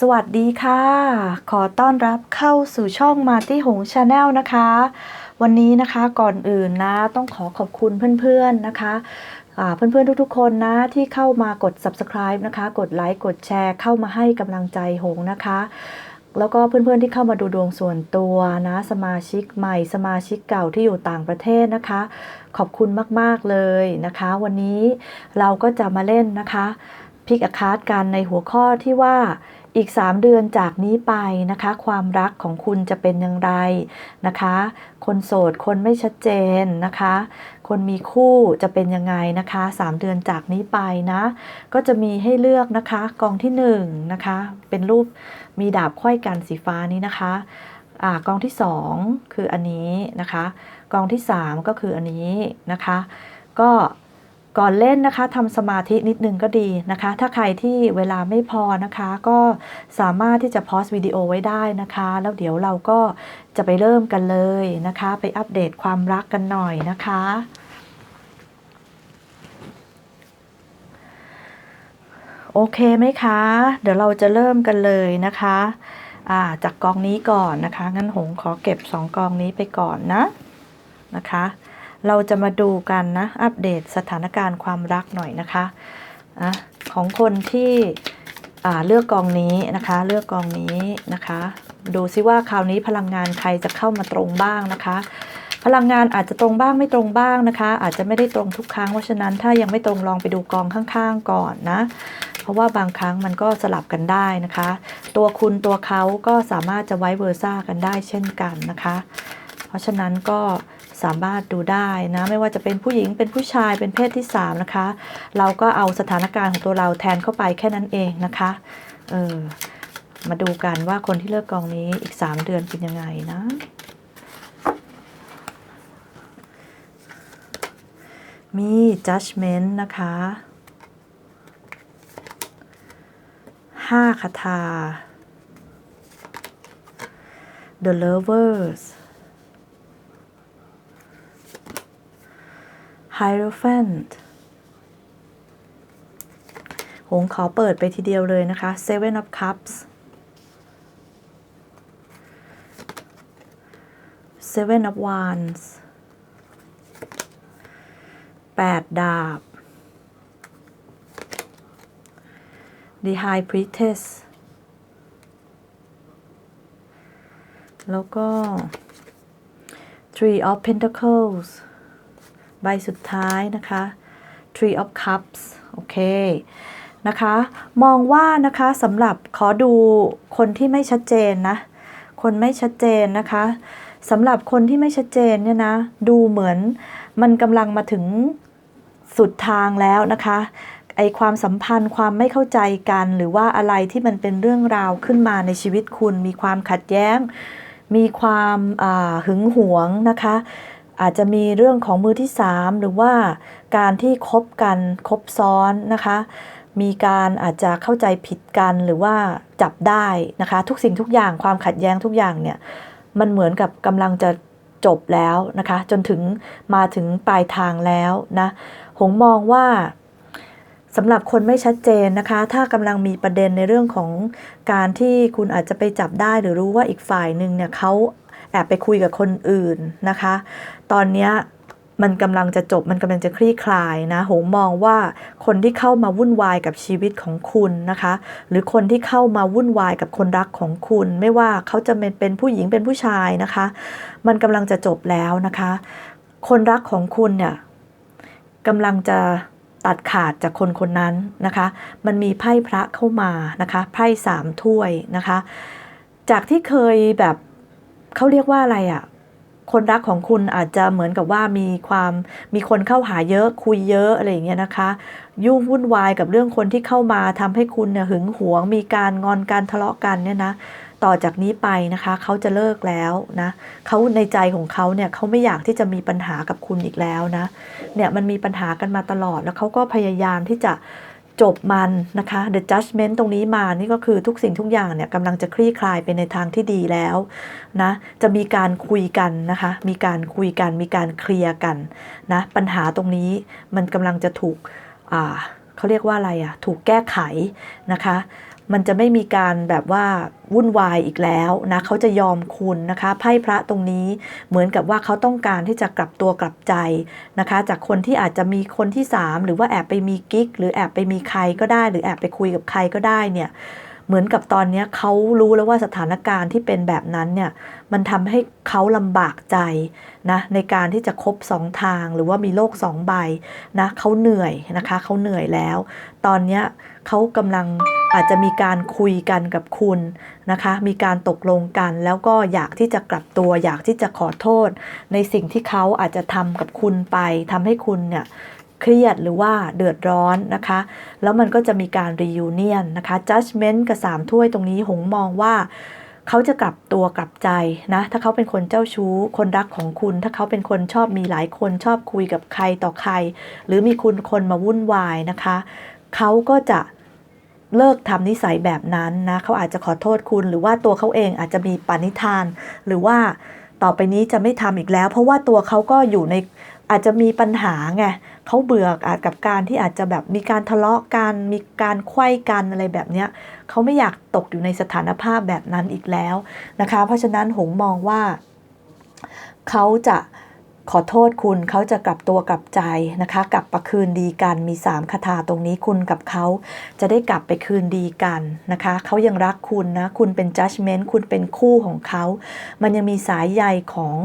สวัสดีค่ะ ขอต้อนรับเข้าสู่ช่องมาที่หงชาแนลนะคะ วันนี้นะคะก่อนอื่นนะต้องขอขอบคุณเพื่อนๆนะคะเพื่อนๆทุกๆ คนนะที่เข้ามากด subscribe นะคะ กดไลค์กดแชร์เข้ามาให้กำลังใจหงนะคะ แล้วก็เพื่อนๆที่เข้ามาดูดวงส่วนตัวนะ สมาชิกใหม่สมาชิกเก่าที่อยู่ต่างประเทศนะคะ ขอบคุณมากๆเลยนะคะ วันนี้เราก็จะมาเล่นนะคะพิกอาคาร์ดกันในหัวข้อที่ว่า อีก 3 เดือนจากนี้ไปนะคะ ความรักของคุณจะเป็นอย่างไรนะคะ คนโสดคนไม่ชัดเจนนะคะ คนมีคู่จะเป็นยังไงนะคะ 3 เดือนจากนี้ไปนะ ก็จะมีให้เลือกนะคะกองที่1นะคะเป็นรูปมีดาบไขว้กันสีฟ้านี้นะคะอกองที่ 2 คืออันนี้นะคะ กองที่ 3 ก็คืออันนี้นะคะ ก็ ก่อนเล่นนะคะทำสมาธินิดนึงก็ดีนะคะ ถ้าใครที่เวลาไม่พอนะคะ ก็สามารถที่จะพอสวิดีโอไว้ได้นะคะ แล้วเดี๋ยวเราก็จะไปเริ่มกันเลยนะคะ ไปอัปเดตความรักกันหน่อยนะคะ โอเคไหมคะ เดี๋ยวเราจะเริ่มกันเลยนะคะาจากกองนี้ก่อนนะคะ งั้นหงขอเก็บ 2 กองนี้ไปก่อนนะนะคะ เราจะมาดูกันนะ อัปเดตสถานการณ์ความรักหน่อยนะคะอะของคนที่เลือกกองนี้นะคะ เลือกกองนี้นะคะ ดูซิว่าคราวนี้พลังงานใครจะเข้ามาตรงบ้างนะคะ พลังงานอาจจะตรงบ้างไม่ตรงบ้างนะคะ อาจจะไม่ได้ตรงทุกครั้งเพราะฉะนั้นถ้ายังไม่ตรงลองไปดูกองข้างๆก่อนนะเพราะว่าบางครั้งมันก็สลับกันได้นะคะ ตัวคุณตัวเขาก็สามารถจะไว้เวอร์ซ่ากันได้เช่นกันนะคะ เพราะฉะนั้นก็ สามารถดูได้นะ ไม่ว่าจะเป็นผู้หญิงเป็นผู้ชายเป็นเพศที่ 3 นะคะ เราก็เอาสถานการณ์ของตัวเราแทนเข้าไปแค่นั้นเองนะคะเออมาดูกันว่าคนที่เลือกกองนี้อีก 3 เดือนเป็นยังไงนะมี judgment นะคะ ห้าคาถา The Lovers Hierophant หงขอเปิดไปทีเดียวเลยนะคะ Seven of Cups Seven of Wands แปดดาบ The High Priestess แล้วก็ Three of Pentacles ใบสุดท้ายนะคะ Three of Cups โอเคนะคะ มองว่านะคะสำหรับขอดูคนที่ไม่ชัดเจนนะ คนไม่ชัดเจนนะคะสำหรับคนที่ไม่ชัดเจนเนี่ยนะดูเหมือนมันกำลังมาถึงสุดทางแล้วนะคะไอความสัมพันธ์ความไม่เข้าใจกัน หรือว่าอะไรที่มันเป็นเรื่องราวขึ้นมาในชีวิตคุณ มีความขัดแย้ง มีความหึงหวงนะคะ อาจจะมีเรื่องของมือที่สามหรือว่าการที่คบกันคบซ้อนนะคะ มีการอาจจะเข้าใจผิดกันหรือว่าจับได้นะคะ ทุกสิ่งทุกอย่างความขัดแย้งทุกอย่างเนี่ยมันเหมือนกับกำลังจะจบแล้วนะคะ จนถึงมาถึงปลายทางแล้วนะหงมองว่าสำหรับคนไม่ชัดเจนนะคะ ถ้ากำลังมีประเด็นในเรื่องของการที่คุณอาจจะไปจับได้หรือรู้ว่าอีกฝ่ายหนึ่งเนี่ยเขา แอบไปคุยกับคนอื่นนะคะ ตอนนี้มันกำลังจะจบมันกำลังจะคลี่คลายนะหงมองว่าคนที่เข้ามาวุ่นวายกับชีวิตของคุณนะคะ หรือคนที่เข้ามาวุ่นวายกับคนรักของคุณ ไม่ว่าเขาจะเป็นผู้หญิงเป็นผู้ชายนะคะ มันกำลังจะจบแล้วนะคะ คนรักของคุณเนี่ยกำลังจะตัดขาดจากคนคนนั้นนะคะ มันมีไพ่พระเข้ามานะคะ ไพ่สามถ้วยนะคะ จากที่เคยแบบ เขาเรียกว่าอะไรอะ่ะคนรักของคุณอาจจะเหมือนกับว่ามีความมีคนเข้าหาเยอะคุยเยอะอะไรอย่างเงี้ยนะคะ ยุ่งวุ่นวายกับเรื่องคนที่เข้ามาทำให้คุณเนี่ยหึงหวง มีการงอนการทะเลาะกันเนี่ยนะต่อจากนี้ไปนะคะเขาจะเลิกแล้วนะเขาในใจของเขาเนี่ยเขาไม่อยากที่จะมีปัญหากับคุณอีกแล้วนะเนี่ยมันมีปัญหากันมาตลอดแล้วเขาก็พยายามที่จะ จบมันนะคะ the judgment ตรงนี้มานี่ก็คือทุกสิ่งทุกอย่างเนี่ยกำลังจะคลี่คลายไปในทางที่ดีแล้วนะ จะมีการคุยกันนะคะ มีการคุยกัน มีการเคลียร์กันนะ ปัญหาตรงนี้มันกำลังจะถูก อ่าเขาเรียกว่าอะไรอะ่ะถูกแก้ไขนะคะ มันจะไม่มีการแบบว่าวุ่นวายอีกแล้วนะเขาจะยอมคุณนะคะไพ่พระตรงนี้เหมือนกับว่าเขาต้องการที่จะกลับตัวกลับใจนะคะ จากคนที่อาจจะมีคนที่ 3 หรือว่าแอบไปมีกิ๊ก หรือแอบไปมีใครก็ได้ หรือแอบไปคุยกับใครก็ได้เนี่ยเหมือนกับตอนนี้เขารู้แล้วว่าสถานการณ์ที่เป็นแบบนั้นเนี่ย มันทำให้เขาลำบากใจนะในการที่จะคบสองทางหรือว่ามีโลกสองใบนะเขาเหนื่อยนะคะเขาเหนื่อยแล้ว ตอนเนี้ยเขากำลังอาจจะมีการคุยกันกับคุณนะคะ มีการตกลงกันแล้วก็อยากที่จะกลับตัว อยากที่จะขอโทษ ในสิ่งที่เขาอาจจะทำกับคุณไปทำให้คุณเนี่ยเครียดหรือว่าเดือดร้อนนะคะ แล้วมันก็จะมีการ reunion นะคะ judgment กับสามถ้วยตรงนี้หงมองว่า เขาจะกลับตัวกลับใจนะ ถ้าเขาเป็นคนเจ้าชู้ คนรักของคุณ ถ้าเขาเป็นคนชอบมีหลายคนชอบคุยกับใครต่อใคร หรือมีคุณคนมาวุ่นวายนะคะ เขาก็จะเลิกทำนิสัยแบบนั้นนะเขาอาจจะขอโทษคุณ หรือว่าตัวเขาเองอาจจะมีปณิธาน หรือว่าต่อไปนี้จะไม่ทำอีกแล้ว เพราะว่าตัวเขาก็อยู่ในอาจจะมีปัญหาไง เขาเบื่ออาจกับการที่อาจจะแบบมีการทะเลาะกันมีการไขว้กันอะไรแบบเนี้ยเขาไม่อยากตกอยู่ในสถานภาพแบบนั้นอีกแล้วนะคะ เพราะฉะนั้นหงมองว่าเขาจะขอโทษคุณเขาจะกลับตัวกลับใจนะคะ กลับมาคืนดีกันมี 3คาถาตรงนี้คุณกับเขาจะได้กลับไปคืนดีกันนะคะเขายังรักคุณนะ คุณเป็น judgment คุณเป็นคู่ของเขา มันยังมีสายใยของ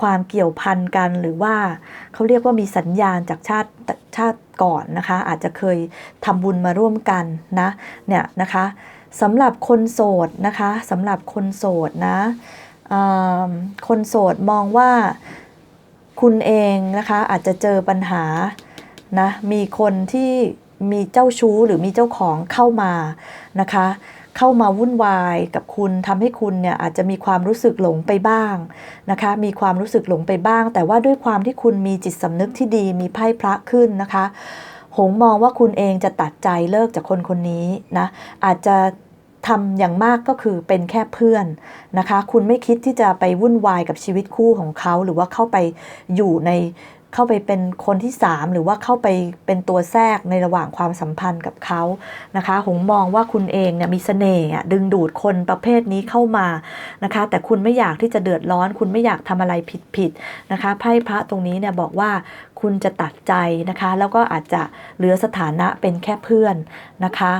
ความเกี่ยวพันกันหรือว่าเขาเรียกว่ามีสัญญาณจากชาติชาติก่อนนะคะ อาจจะเคยทำบุญมาร่วมกันนะเนี่ยนะคะสำหรับคนโสดนะคะสำหรับคนโสดนะคนโสดมองว่าคุณเองนะคะอาจจะเจอปัญหานะมีคนที่มีเจ้าชู้หรือมีเจ้าของเข้ามานะคะ เข้ามาวุ่นวายกับคุณทำให้คุณเนี่ยอาจจะมีความรู้สึกหลงไปบ้างนะคะ มีความรู้สึกหลงไปบ้าง แต่ว่าด้วยความที่คุณมีจิตสำนึกที่ดีมีไพ่พระขึ้นนะคะ หงมองว่าคุณเองจะตัดใจเลิกจากคนคนนี้นะอาจจะทำอย่างมากก็คือเป็นแค่เพื่อนนะคะ คุณไม่คิดที่จะไปวุ่นวายกับชีวิตคู่ของเขา หรือว่าเข้าไปอยู่ใน เข้าไปเป็นคนที่ 3 หรือว่าเข้าไปเป็นตัวแทรกในระหว่างความสัมพันธ์กับเขานะคะหงมองว่าคุณเองเนี่ยมีเสน่ห์ดึงดูดคนประเภทนี้เข้ามานะคะ แต่คุณไม่อยากที่จะเดือดร้อน คุณไม่อยากทำอะไรผิดๆนะคะไพ่พระตรงนี้เนี่ยบอกว่าคุณจะตัดใจนะคะ แล้วก็อาจจะเหลือสถานะเป็นแค่เพื่อนนะคะ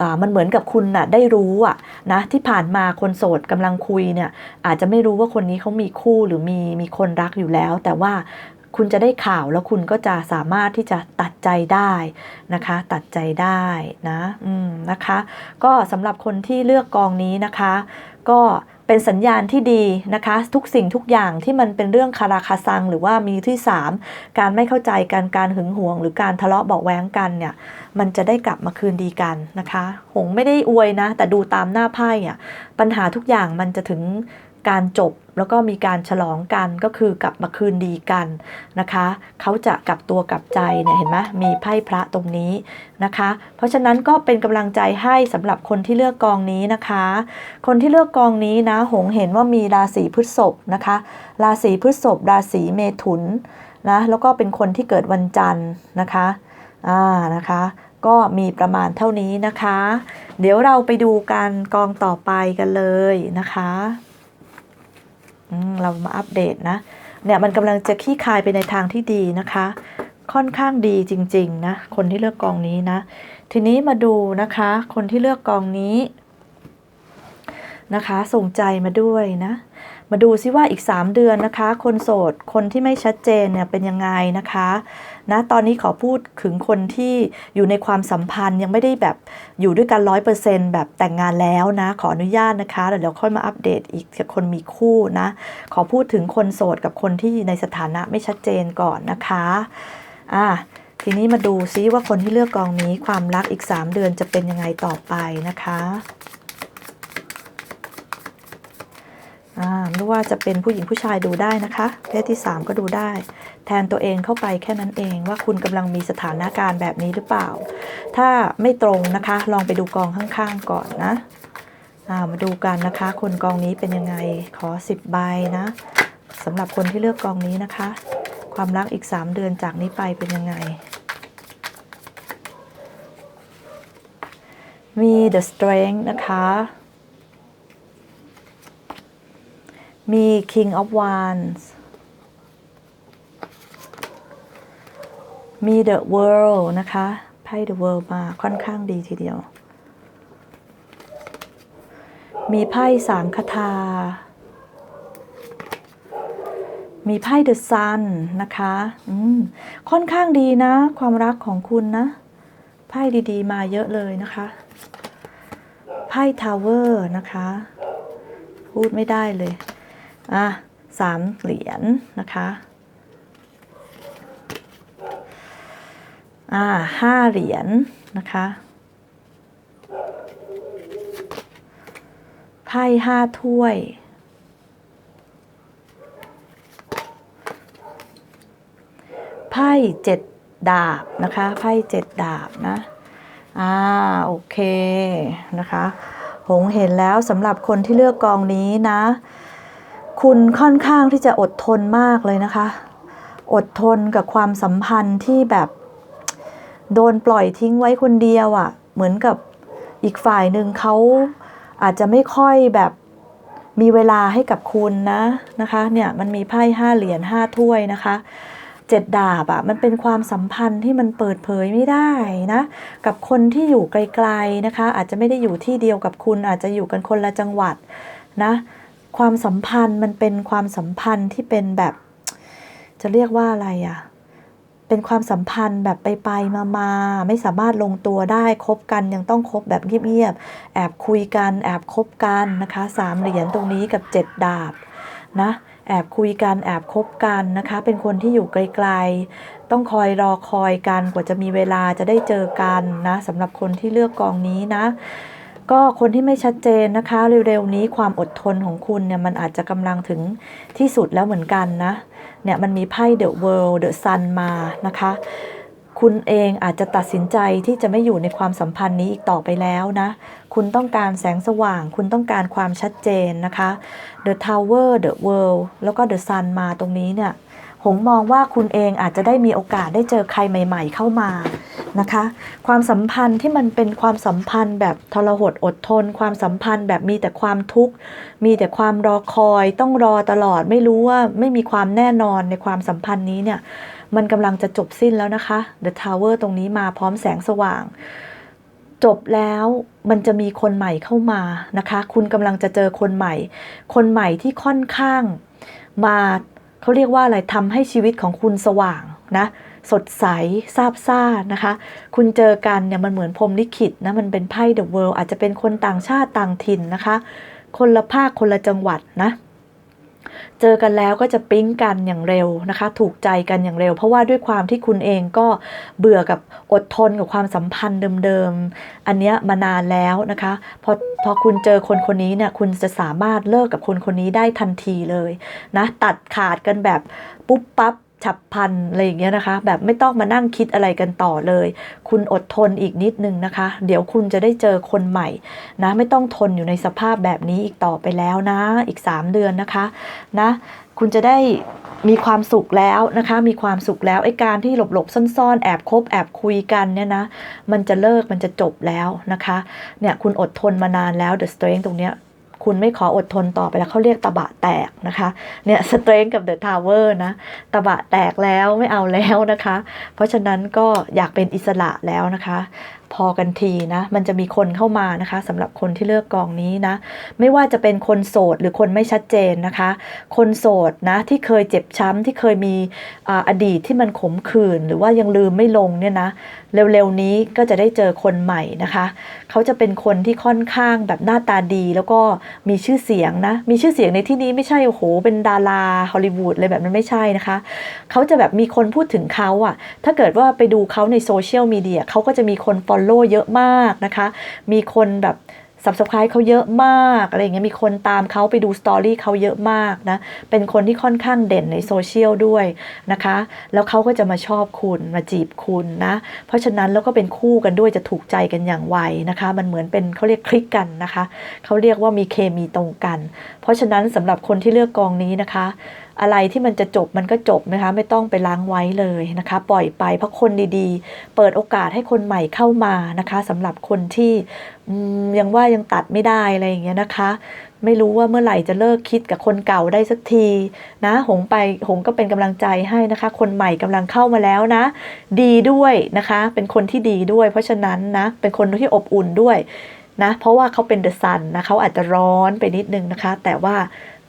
อ่ามันเหมือนกับคุณน่ะได้รู้อะนะที่ผ่านมาคนโสดกำลังคุยเนี่ยอาจจะไม่รู้ว่าคนนี้เขามีคู่หรือมีมีคนรักอยู่แล้ว แต่ว่า คุณจะได้ข่าวแล้วคุณก็จะสามารถที่จะตัดใจได้นะคะ ตัดใจได้นะอืมนะคะ ก็สำหรับคนที่เลือกกองนี้นะคะ ก็เป็นสัญญาณที่ดีนะคะ ทุกสิ่งทุกอย่างที่มันเป็นเรื่องคาราคาซัง หรือว่ามีที่ 3 การไม่เข้าใจกันการหึงหวง หรือการทะเลาะเบาแว้งกันเนี่ยมันจะได้กลับมาคืนดีกันนะคะ หงไม่ได้อวยนะ แต่ดูตามหน้าไพ่อะปัญหาทุกอย่างมันจะถึงการจบ แล้วก็มีการฉลองกันก็คือกลับมาคืนดีกันนะคะเขาจะกลับตัวกลับใจเนี่ยเห็นไหมมีไพ่พระตรงนี้นะคะ เพราะฉะนั้นก็เป็นกำลังใจให้สำหรับคนที่เลือกกองนี้นะคะ คนที่เลือกกองนี้นะหงเห็นว่ามีราศีพฤษภนะคะ ราศีพฤษภราศีเมถุนนะแล้วก็เป็นคนที่เกิดวันจันทร์นะคะอ่านะคะก็มีประมาณเท่านี้นะคะ เดี๋ยวเราไปดูกันกองต่อไปกันเลยนะคะ เรามาอัปเดตนะเนี่ยมันกำลังจะขี้คายไปในทางที่ดีนะคะ ค่อนข้างดีจริงๆนะคนที่เลือกกองนี้นะ ทีนี้มาดูนะคะ คนที่เลือกกองนี้นะคะ ส่งใจมาด้วยนะ มาดูซิว่าอีก 3 เดือนนะคะ คนโสดคนที่ไม่ชัดเจนเนี่ยเป็นยังไงนะคะนะตอนนี้ขอพูดถึงคนที่อยู่ในความสัมพันธ์ยังไม่ได้แบบอยู่ด้วยกันร้อยเปอร์เซนต์แบบแต่งงานแล้วนะ ขออนุญาตนะคะเดี๋ยวค่อยมาอัปเดตอีกกับคนมีคู่นะ ขอพูดถึงคนโสดกับคนที่ในสถานะไม่ชัดเจนก่อนนะคะอะทีนี้มาดูซิว่าคนที่เลือกกองนี้ความรักอีก 3 เดือนจะเป็นยังไงต่อไปนะคะ อ่า ไม่ว่าจะเป็นผู้หญิงผู้ชายดูได้นะคะ เพศที่ 3 ก็ดูได้ แทนตัวเองเข้าไปแค่นั้นเองว่าคุณกำลังมีสถานการณ์แบบนี้หรือเปล่า ถ้าไม่ตรงนะคะ ลองไปดูกองข้างๆก่อนนะามาดูกันนะคะ คนกองนี้เป็นยังไงขอ 10 ใบนะสำหรับคนที่เลือกกองนี้นะคะ ความรักอีก 3 เดือนจากนี้ไปเป็นยังไงมี the strength นะคะ มี king of wands มี the world นะคะไพ่ the world มาค่อนข้างดีทีเดียว มีไพ่สามคาถามีไพ่ the sun นะคะอืมค่อนข้างดีนะ ความรักของคุณนะ ไพ่ดีๆ มาเยอะเลยนะคะ ไพ่ทาวเวอร์นะคะ พูดไม่ได้เลย อะสามเหรียญนะคะอ่าห้าเหรียญนะคะไพ่ห้าถ้วยไพ่เจ็ดดาบนะคะไพ่เจ็ดดาบนะอ่าโอเคนะคะ หงเห็นแล้วสำหรับคนที่เลือกกองนี้นะ คุณค่อนข้างที่จะอดทนมากเลยนะคะ อดทนกับความสัมพันธ์ที่แบบ โดนปล่อยทิ้งไว้คนเดียวอะ่ะ เหมือนกับอีกฝ่ายหนึ่งเขาอาจจะไม่ค่อยแบบมีเวลาให้กับคุณนะนะคะ เนี่ยมันมีไพ่ห้าเหรียญห้าถ้วยนะคะเจ็ดดาบอะ่ะมันเป็นความสัมพันธ์ที่มันเปิดเผยไม่ได้นะ กับคนที่อยู่ไกลๆนะคะ อาจจะไม่ได้อยู่ที่เดียวกับคุณอาจจะอยู่กันคนละจังหวัดนะ ความสัมพันธ์มันเป็นความสัมพันธ์ที่เป็นแบบ จะเรียกว่าอะไรอะ่ะ เป็นความสัมพันธ์แบบไปไปมามาไม่สามารถลงตัวได้คบกันยังต้องคบแบบเงียบๆแอบคุยกัน แอบคบกันนะคะสามเหรียญตรงนี้กับเจ็ดดาบนะแอบคุยกันแอบคบกันนะคะ เป็นคนที่อยู่ไกลๆ ต้องคอยรอคอยกันกว่าจะมีเวลาจะได้เจอกันนะสำหรับคนที่เลือกกองนี้นะ ก็คนที่ไม่ชัดเจนนะคะ เร็วๆนี้ความอดทนของคุณเนี่ยมันอาจจะกำลังถึงที่สุดแล้วเหมือนกันนะเนี่ยมันมีไพ่ The World The Sun มานะคะ คุณเองอาจจะตัดสินใจที่จะไม่อยู่ในความสัมพันธ์นี้อีกต่อไปแล้วนะ คุณต้องการแสงสว่าง คุณต้องการความชัดเจนนะคะ The Tower The World แล้วก็ The Sun มาตรงนี้เนี่ย หงมองว่าคุณเองอาจจะได้มีโอกาสได้เจอใครใหม่ ๆ เข้ามานะคะ ความสัมพันธ์ที่มันเป็นความสัมพันธ์แบบทรหดอดทน ความสัมพันธ์แบบมีแต่ความทุกข์ มีแต่ความรอคอยต้องรอตลอดไม่รู้ว่าไม่มีความแน่นอนในความสัมพันธ์นี้เนี่ยมันกำลังจะจบสิ้นแล้วนะคะ The Tower ตรงนี้มาพร้อมแสงสว่าง จบแล้วมันจะมีคนใหม่เข้ามานะคะ คุณกำลังจะเจอคนใหม่ คนใหม่ที่ค่อนข้างมา เขาเรียกว่าอะไรทำให้ชีวิตของคุณสว่างนะสดใสซาบซ่านะคะ คุณเจอกันเนี่ยมันเหมือนพรมลิขิตนะมันเป็นไพ่เดอะเวิลด์อาจจะเป็นคนต่างชาติต่างถิ่นนะคะ คนละภาคคนละจังหวัดนะ เจอกันแล้วก็จะปิ๊งกันอย่างเร็วนะคะ ถูกใจกันอย่างเร็ว เพราะว่าด้วยความที่คุณเองก็เบื่อกับอดทนกับความสัมพันธ์เดิมๆ อันเนี้ยมานานแล้วนะคะ พอพอคุณเจอคนคนนี้เนี่ยคุณจะสามารถเลิกกับคนคนนี้ได้ทันทีเลยนะ ตัดขาดกันแบบปุ๊บปั๊บ ฉับพลันอะไรอย่างเงี้ยนะคะ แบบไม่ต้องมานั่งคิดอะไรกันต่อเลย คุณอดทนอีกนิดนึงนะคะ เดี๋ยวคุณจะได้เจอคนใหม่นะ ไม่ต้องทนอยู่ในสภาพแบบนี้อีกต่อไปแล้วนะ อีก 3 เดือนนะคะนะคุณจะได้มีความสุขแล้วนะคะ มีความสุขแล้วไอ้การที่หลบๆซ่อนๆ แอบคบแอบคุยกันเนี่ยนะ มันจะเลิกมันจะจบแล้วนะคะ เนี่ยคุณอดทนมานานแล้ว The Strength ตรงเนี้ย คุณไม่ขออดทนต่อไปแล้วเขาเรียกตะบะแตกนะคะเนี่ย Strength กับ The Tower นะตะบะแตกแล้วไม่เอาแล้วนะคะ เพราะฉะนั้นก็อยากเป็นอิสระแล้วนะคะพอกันทีนะ มันจะมีคนเข้ามานะคะสำหรับคนที่เลือกกองนี้นะ ไม่ว่าจะเป็นคนโสดหรือคนไม่ชัดเจนนะคะ คนโสดนะที่เคยเจ็บช้ำที่เคยมีออดีตที่มันขมขื่นหรือว่ายังลืมไม่ลงเนี่ยนะเร็วๆนี้ก็จะได้เจอคนใหม่นะคะ เขาจะเป็นคนที่ค่อนข้างแบบหน้าตาดี แล้วก็มีชื่อเสียงนะ มีชื่อเสียงในที่นี้ไม่ใช่โอ้โหเป็นดาราฮอลลีวูดเลยแบบนั้นไม่ใช่นะคะ เขาจะแบบมีคนพูดถึงเขาอะถ้าเกิดว่าไปดูเขาในโซเชียลมีเดียเขาก็จะมีคนฟอลโล่เยอะมากนะคะ มีคนแบบ subscribe เขาเยอะมากอะไรอย่างเงี้ยมีคนตามเขาไปดูสตอรี่เขาเยอะมากนะ เป็นคนที่ค่อนข้างเด่นในโซเชียลด้วยนะคะ แล้วเขาก็จะมาชอบคุณมาจีบคุณนะ เพราะฉะนั้นแล้วก็เป็นคู่กันด้วยจะถูกใจกันอย่างไวนะคะ มันเหมือนเป็นเขาเรียกคลิกกันนะคะ เขาเรียกว่ามีเคมีตรงกัน เพราะฉะนั้นสำหรับคนที่เลือกกองนี้นะคะ อะไรที่มันจะจบมันก็จบนะคะ ไม่ต้องไปล้างไว้เลยนะคะ ปล่อยไปเพราะคนดีๆ เปิดโอกาสให้คนใหม่เข้ามานะคะสำหรับคนที่ยังว่ายังตัดไม่ได้อะไรอย่างเงี้ยนะคะ ไม่รู้ว่าเมื่อไหร่จะเลิกคิดกับคนเก่าได้สักทีนะ หงไปหงก็เป็นกำลังใจให้นะคะ คนใหม่กำลังเข้ามาแล้วนะ ดีด้วยนะคะ เป็นคนที่ดีด้วย เพราะฉะนั้นนะเป็นคนที่อบอุ่นด้วยนะ เพราะว่าเขาเป็นเดอะซันนะเขาอาจจะร้อนไปนิดนึงนะคะ แต่ว่า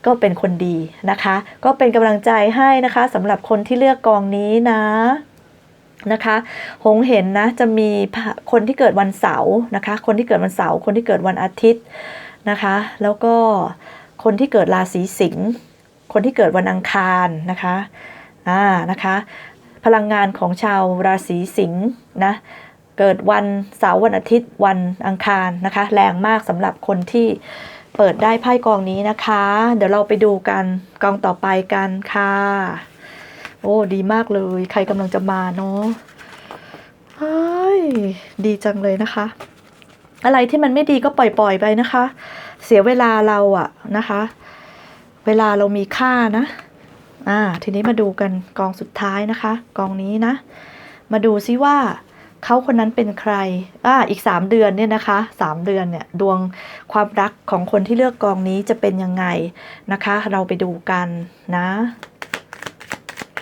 ก็เป็นคนดีนะคะ ก็เป็นกำลังใจให้นะคะสำหรับคนที่เลือกกองนี้นะนะคะหงเห็นนะจะมีคนที่เกิดวันเสาร์นะคะ คนที่เกิดวันเสาร์คนที่เกิดวันอาทิตย์นะคะ แล้วก็คนที่เกิดราศีสิงห์คนที่เกิดวันอังคารนะคะอ่านะคะพลังงานของชาวราศีสิงห์นะเกิดวันเสาร์วันอาทิตย์วันอังคารนะคะ แรงมากสำหรับคนที่ เปิดได้ไพ่กองนี้นะคะ เดี๋ยวเราไปดูกันกองต่อไปกันค่ะ โอ้ดีมากเลย ใครกำลังจะมาเนาะเฮ้ยดีจังเลยนะคะ อะไรที่มันไม่ดีก็ปล่อยๆไปนะคะ เสียเวลาเราอะนะคะ เวลาเรามีค่านะอ่าทีนี้มาดูกันกองสุดท้ายนะคะ กองนี้นะ มาดูซิว่า เขาคนนั้นเป็นใครอ่าอีก 3 เดือนเนี่ยนะคะ3เดือนเนี่ยดวงความรักของคนที่เลือกกองนี้จะเป็นยังไงนะคะ เราไปดูกันนะ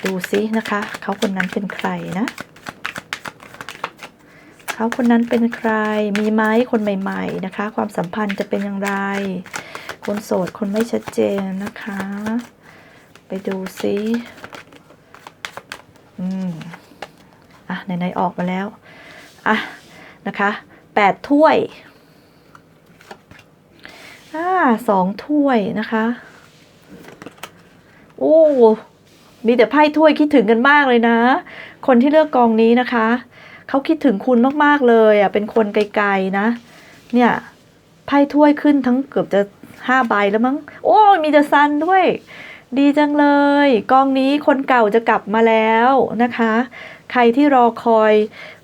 ดูซินะคะเขาคนนั้นเป็นใครนะเขาคนนั้นเป็นใคร มีไหมคนใหม่ ๆ นะคะ ความสัมพันธ์จะเป็นอย่างไร คนโสด คนไม่ชัดเจนนะคะ ไปดูซิ อืม อะไหนๆออกมาแล้ว อะนะคะแปดถ้วยอ่าสองถ้วยนะคะ โอ้ มีแต่ไพ่ถ้วยคิดถึงกันมากเลยนะ คนที่เลือกกองนี้นะคะ เขาคิดถึงคุณมากๆเลยอะ เป็นคนไกลๆนะ เนี่ยไพ่ถ้วยขึ้นทั้งเกือบจะห้าใบแล้วมั้ง โอ้ มีเดอะซันด้วย ดีจังเลย กองนี้คนเก่าจะกลับมาแล้วนะคะ ใครที่รอคอย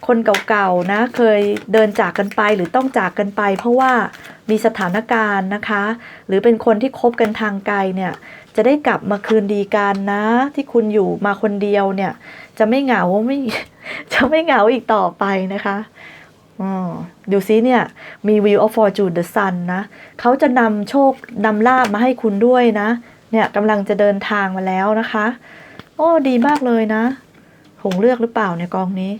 คนเก่าๆนะเคยเดินจากกันไปหรือต้องจากกันไป เพราะว่ามีสถานการณ์นะคะ หรือเป็นคนที่คบกันทางไกลเนี่ยจะได้กลับมาคืนดีกันนะ ที่คุณอยู่มาคนเดียวเนี่ย จะไม่เหงาไม่จะไม่เหงาอีกต่อไปนะคะอ๋อดูซิเนี่ย มี Wheel of Fortune the Sun นะเขาจะนำโชคนำลาบมาให้คุณด้วยนะ เนี่ยกำลังจะเดินทางมาแล้วนะคะ โอ้ ดีมากเลยนะ หงเลือกหรือเปล่าในกองนี้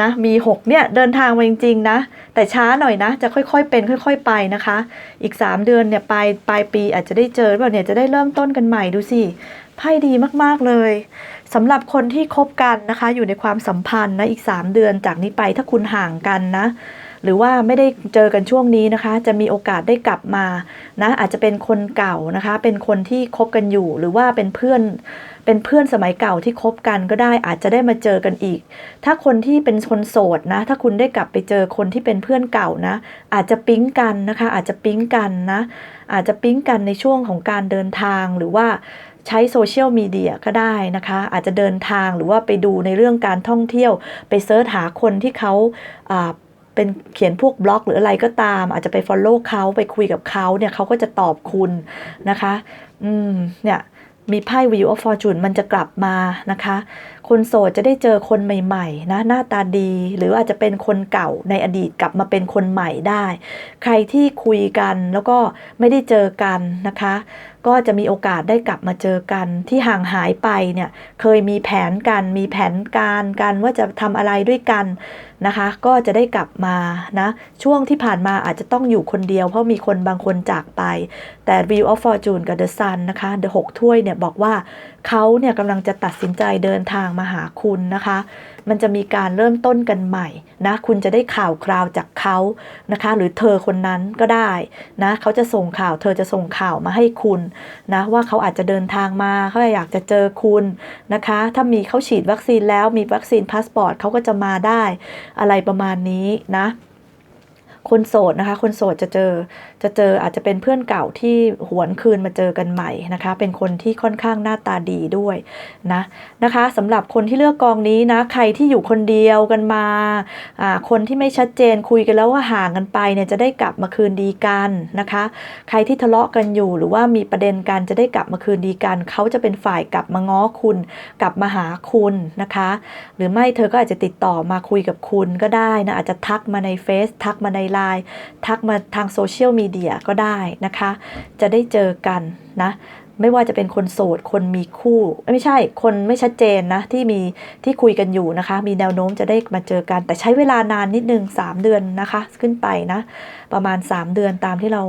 นะมีหกเนี่ย เดินทางมาจริง ๆ นะ แต่ช้าหน่อยนะ จะค่อยๆเป็น ค่อย ๆ ไปนะคะ อีก 3 เดือนเนี่ยปลายปลายปีอาจจะได้เจอแบบเปล่าเนี่ยจะได้เริ่มต้นกันใหม่ดูสิไพ่ดีมากๆเลยสำหรับคนที่คบกันนะคะ อยู่ในความสัมพันธ์นะอีก 3 เดือนจากนี้ไปถ้าคุณห่างกันนะ หรือว่าไม่ได้เจอกันช่วงนี้นะคะ จะมีโอกาสได้กลับมานะอาจจะเป็นคนเก่านะคะ เป็นคนที่คบกันอยู่ หรือว่าเป็นเพื่อนเป็นเพื่อนสมัยเก่าที่คบกันก็ได้อาจจะได้มาเจอกันอีก ถ้าคนที่เป็นคนโสดนะ ถ้าคุณได้กลับไปเจอคนที่เป็นเพื่อนเก่านะ อาจจะปิ๊งกันนะคะ อาจจะปิ๊งกันนะ อาจจะปิ๊งกันในช่วงของการเดินทางหรือว่าใช้โซเชียลมีเดียก็ได้นะคะ อาจจะเดินทางหรือว่าไปดูในเรื่องการท่องเที่ยว ไปเซิร์ชหาคนที่เขาา เป็นเขียนพวกบล็อกหรืออะไรก็ตาม อาจจะไป Follow เขาไปคุยกับเขาเนี่ยเขาก็จะตอบคุณนะคะ อืมเนี่ยมีไพ่ Wheel of Fortune มันจะกลับมานะคะ คนโสดจะได้เจอคนใหม่ๆนะหน้าตาดี หรืออาจจะเป็นคนเก่าในอดีตกลับมาเป็นคนใหม่ได้ ใครที่คุยกันแล้วก็ไม่ได้เจอกันนะคะ ก็จะมีโอกาสได้กลับมาเจอกันที่ห่างหายไปเนี่ยเคยมีแผนกัน มีแผนการกันว่าจะทำอะไรด้วยกันนะคะ ก็จะได้กลับมานะช่วงที่ผ่านมาอาจจะต้องอยู่คนเดียว เพราะมีคนบางคนจากไป แต่ Wheel of Fortune กับ The Sun นะคะ The 6ถ้วยเนี่ยบอกว่าเขาเนี่ยกำลังจะตัดสินใจเดินทางมาหาคุณนะคะ มันจะมีการเริ่มต้นกันใหม่นะคุณจะได้ข่าวคราวจากเขานะคะ หรือเธอคนนั้นก็ได้นะเขาจะส่งข่าว เธอจะส่งข่าวมาให้คุณนะว่าเขาอาจจะเดินทางมาเขาอยากจะเจอคุณนะคะ ถ้ามีเขาฉีดวัคซีนแล้วมีวัคซีนพาสปอร์ตเขาก็จะมาได้อะไรประมาณนี้นะ คนโสดนะคะ คนโสดจะเจอจะเจออาจจะเป็นเพื่อนเก่าที่หวนคืนมาเจอกันใหม่นะคะ เป็นคนที่ค่อนข้างหน้าตาดีด้วยนะนะคะสำหรับคนที่เลือกกองนี้นะใครที่อยู่คนเดียวกันมาอ่าคนที่ไม่ชัดเจนคุยกันแล้วว่าห่างกันไปเนี่ยจะได้กลับมาคืนดีกันนะคะ ใครที่ทะเลาะกันอยู่หรือว่ามีประเด็นกันจะได้กลับมาคืนดีกันเขาจะเป็นฝ่ายกลับมาง้อคุณ กลับมาหาคุณนะคะ หรือไม่เธอก็อาจจะติดต่อมาคุยกับคุณก็ได้นะอาจจะทักมาในเฟซทักมาในไลน์ ทักมาทางโซเชียลมีเดียก็ได้นะคะ จะได้เจอกันนะ ไม่ว่าจะเป็นคนโสด คนมีคู่ ไม่ใช่ คนไม่ชัดเจนนะ ที่มีที่คุยกันอยู่นะคะ มีแนวโน้มจะได้มาเจอกัน แต่ใช้เวลานานนิดนึง 3 เดือนนะคะ ขึ้นไปนะ ประมาณ 3 เดือนตามที่เรา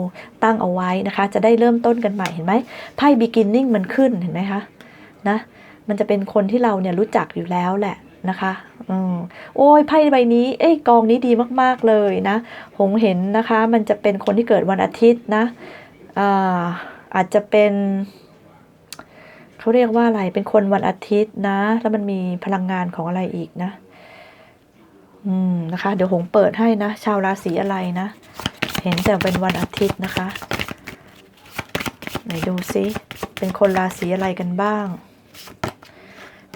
ตั้งเอาไว้นะคะ จะได้เริ่มต้นกันใหม่เห็นไหมไพ่ beginning มันขึ้นเห็นไหมคะนะมันจะเป็นคนที่เราเนี่ยรู้จักอยู่แล้วแหละ นะคะอืมโอ้ยไพ่ใบนี้ เอ้ยกองนี้ดีมากๆเลยนะหงเห็นนะคะ มันจะเป็นคนที่เกิดวันอาทิตย์นะอ่าอาจจะเป็นเขาเรียกว่าอะไร เป็นคนวันอาทิตย์นะ แล้วมันมีพลังงานของอะไรอีกนะ อืมนะคะ เดี๋ยวหงเปิดให้นะ ชาวราศีอะไรนะ เห็นแต่เป็นวันอาทิตย์นะคะ ไหนดูซิเป็นคนราศีอะไรกันบ้าง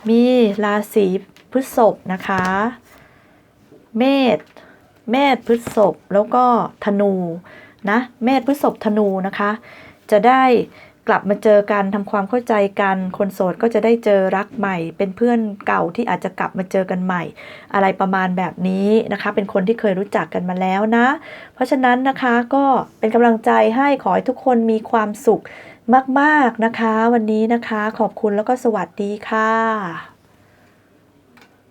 มีราศี พฤษภนะคะ เมษเมษพฤษภแล้วก็ธนูนะเมษพฤษภธนูนะคะ จะได้กลับมาเจอกันทำความเข้าใจกัน คนโสดก็จะได้เจอรักใหม่ เป็นเพื่อนเก่าที่อาจจะกลับมาเจอกันใหม่ อะไรประมาณแบบนี้นะคะ เป็นคนที่เคยรู้จักกันมาแล้วนะ เพราะฉะนั้นนะคะก็เป็นกำลังใจให้ขอให้ทุกคนมีความสุขมาก ๆนะคะ วันนี้นะคะ ขอบคุณแล้วก็สวัสดีค่ะ